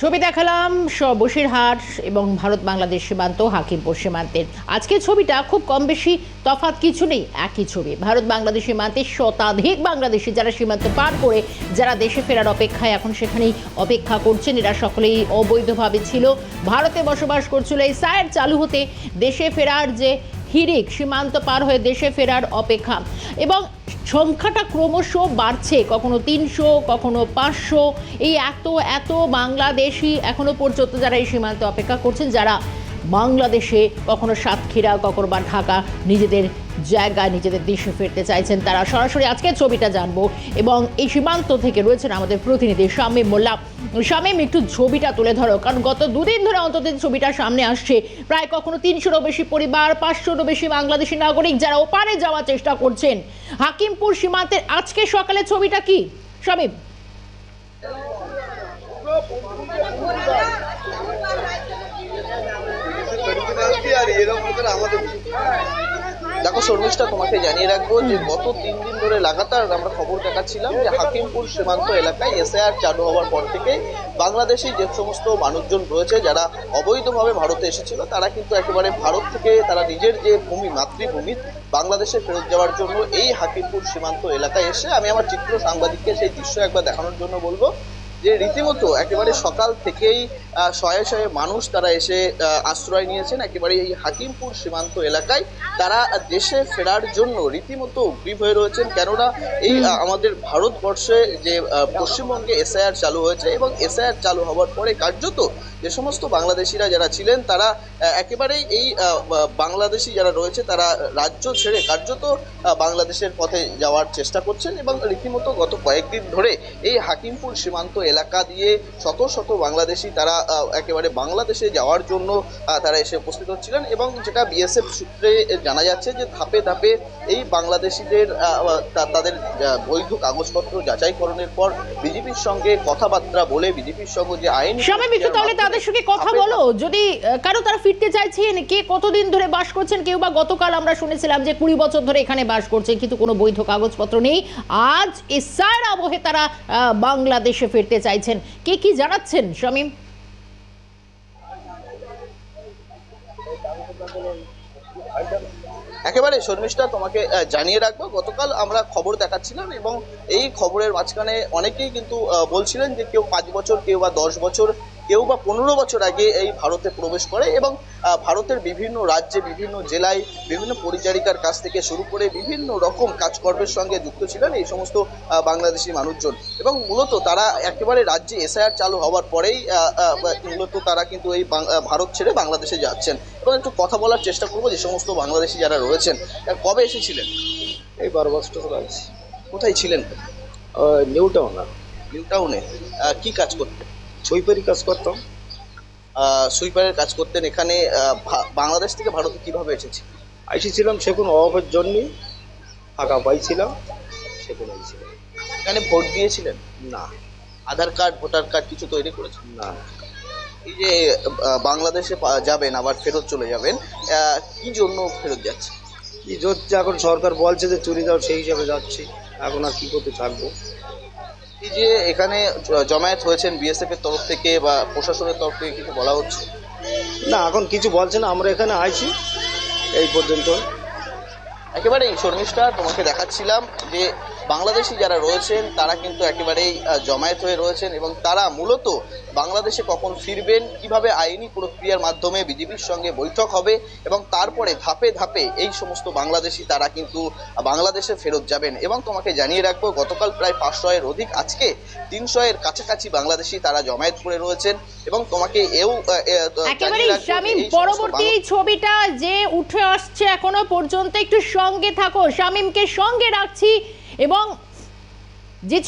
ছবি দেখালাম বসিরহাট এবং ভারত বাংলাদেশ সীমান্ত হাকিমপুর সীমান্তের। আজকে ছবিটা খুব কম বেশি তফাৎ কিছু নেই, একই ছবি। ভারত বাংলাদেশ সীমান্তে শতাধিক বাংলাদেশি যারা সীমান্ত পার করে, যারা দেশে ফেরার অপেক্ষায় এখন সেখানেই অপেক্ষা করছেন। এরা সকলেই অবৈধভাবে ছিল। ভারতে বসবাস করছিল এই সায়ের চালু হতে দেশে ফেরার যে হিরিক সীমান্ত পার হয়ে দেশে ফেরার অপেক্ষা। এবং সংখ্যাটা ক্রমশ বাড়ছে। কখনো তিনশো, কখনো পাঁচশো। এই এত এত বাংলাদেশি এখনও পর্যন্ত যারা এই সীমান্তে অপেক্ষা করছেন, যারা বাংলাদেশে কখনো সাতক্ষীরা কখনো বা ঢাকা, নিজেদের জায়গায় নিজেদের দেশে ফিরতে চাইছেন তারা। সরাসরি আজকের ছবিটা জানব এবং এই সীমান্ত থেকে রয়েছেন আমাদের প্রতিনিধি শামীম মোল্লা। শামীম, একটু ছবিটা তুলে ধরো, কারণ গত দুদিন ধরে অন্তত ছবিটা সামনে আসছে। প্রায় কখনো তিনশোরও বেশি পরিবার, পাঁচশোরও বেশি বাংলাদেশি নাগরিক যারা ওপারে যাওয়ার চেষ্টা করছেন। হাকিমপুর সীমান্তের আজকে সকালে ছবিটা কি? শামীম। দেখো, শর্মিষ্ঠা, তোমাকে জানিয়ে রাখব যে গত তিন দিন ধরে লাগাতার আমরা খবর দেখাচ্ছিলাম যে হাকিমপুর সীমান্ত এলাকায় এসআইআর চালু হওয়ার পর থেকে বাংলাদেশি যে সমস্ত মানুষজন রয়েছে, যারা অবৈধভাবে ভারতে এসেছিল, তারা কিন্তু একেবারে ভারত থেকে তারা নিজের যে ভূমি, মাতৃভূমি, বাংলাদেশে ফেরত যাওয়ার জন্য এই হাকিমপুর সীমান্ত এলাকায় এসে আমি আমার চিত্র সাংবাদিককে সেই দৃশ্য একবার দেখানোর জন্য বলব। যে রীতিমতো একেবারে সকাল থেকেই শয়ে শয়ে মানুষ তারা এসে আশ্রয় নিয়েছেন একেবারে এই হাকিমপুর সীমান্ত এলাকায়। তারা দেশে ফেরার জন্য রীতিমতো উগ্রীব হয়ে রয়েছেন। কেননা এই আমাদের ভারতবর্ষে যে পশ্চিমবঙ্গে এসআইআর চালু হয়েছে এবং এসআইআর চালু হওয়ার পরে কার্যত যে সমস্ত বাংলাদেশিরা যারা ছিলেন তারা একেবারেই এই বাংলাদেশি যারা রয়েছে তারা রাজ্য ছেড়ে কার্যত বাংলাদেশের পথে যাওয়ার চেষ্টা করছেন এবং রীতিমতো গত কয়েকদিন ধরে এই হাকিমপুর সীমান্ত এলাকা দিয়ে শত শত বাংলাদেশি তারা একেবারে বাংলাদেশে যাওয়ার জন্য তারা এসে উপস্থিত হচ্ছিলেন এবং যেটা বিএসএফ সূত্রে জানা যাচ্ছে যে ধাপে ধাপে এই বাংলাদেশিদের তাদের বৈধ কাগজপত্র যাচাইকরণের পর বিজেপির সঙ্গে কথাবার্তা বলে বিজেপির সঙ্গে যে আইন তাহলে তাদের সঙ্গে কথা বলো। যদি কারও তারা ফিরতে চাইছেন কে কতদিন ধরে বাস করছেন কেউ বা গতকাল আমরা শুনেছিলাম যে কুড়ি বছর ধরে এখানে বাস করছেন কিন্তু কোনো বৈধ কাগজপত্র নেই। আজ ইসার আবহে তারা আহ, বাংলাদেশে ফিরতে চাইছেন। কে কি জানাচ্ছেন শামীম? একেবারে শর্মিষ্ঠা তোমাকে জানিয়ে রাখব গতকাল আমরা খবর দেখাচ্ছিলাম এবং এই খবরের মাঝখানে অনেকেই কিন্তু বলছিলেন যে কেউ পাঁচ বছর কেউ বা দশ বছর কেউ বা পনেরো বছর আগে এই ভারতে প্রবেশ করে এবং ভারতের বিভিন্ন রাজ্যে বিভিন্ন জেলায় বিভিন্ন পরিচারিকার কাছ থেকে শুরু করে বিভিন্ন রকম কাজকর্মের সঙ্গে যুক্ত ছিলেন এই সমস্ত বাংলাদেশি মানুষজন। এবং মূলত তারা একেবারে রাজ্যে এসআইআর চালু হওয়ার পরেই মূলত তারা কিন্তু এই ভারত ছেড়ে বাংলাদেশে যাচ্ছেন। এবং একটু কথা বলার চেষ্টা করব যে সমস্ত বাংলাদেশি যারা রয়েছেন কবে এসেছিলেন? এই বারো বছর ধরে কোথায় ছিলেন? New town. না নিউ টাউনে কি কাজ করতেন? ছইপারি কাজ করতাম? সুইপারের কাজ করতেন এখানে বাংলাদেশ থেকে ভারতে কীভাবে এসেছি? এসেছিলাম সে কোনো অভাবের জন্যই। ফাঁকা পাইছিলাম সেখানে আইছিলাম এখানে ভোট দিয়েছিলেন? না। আধার কার্ড ভোটার কার্ড কিছু তৈরি করেছেন? না। এই যে বাংলাদেশে যাবেন আবার ফেরত চলে যাবেন কি জন্য ফেরত যাচ্ছে কি হচ্ছে এখন সরকার বলছে যে চুরি যাও সেই হিসাবে যাচ্ছি। এখন আর কী করতে থাকব? এই যে এখানে জমায়েত হয়েছেন বিএসএফ এর তরফ থেকে বা প্রশাসনের তরফ থেকে কিছু বলা হচ্ছে? না, এখন কিছু বলছে না, আমরা এখানে আইছি, এই পর্যন্ত। একেবারেই শর্মিষ্ঠা তোমাকে দেখাচ্ছিলাম যে বাংলাদেশি যারা রয়েছেন তারা কিন্তু একেবারেই জমায়েত হয়ে রয়েছেন এবং তারা মূলত বাংলাদেশে কখন ফিরবেন কীভাবে আইনি প্রক্রিয়ার মাধ্যমে বিজেপির সঙ্গে বৈঠক হবে এবং তারপরে ধাপে ধাপে এই সমস্ত বাংলাদেশি তারা কিন্তু বাংলাদেশে ফেরত যাবেন এবং তোমাকে জানিয়ে রাখব গতকাল প্রায় পাঁচশো এর অধিক আজকে তিনশো এর কাছাকাছি বাংলাদেশি তারা জমায়েত করে রয়েছেন এবং তোমাকে এও পরবর্তী ছবিটা যে উঠে আসছে এখনও পর্যন্ত একটু সঙ্গে থাকো শামীমকে সঙ্গে রাখছি এবং যে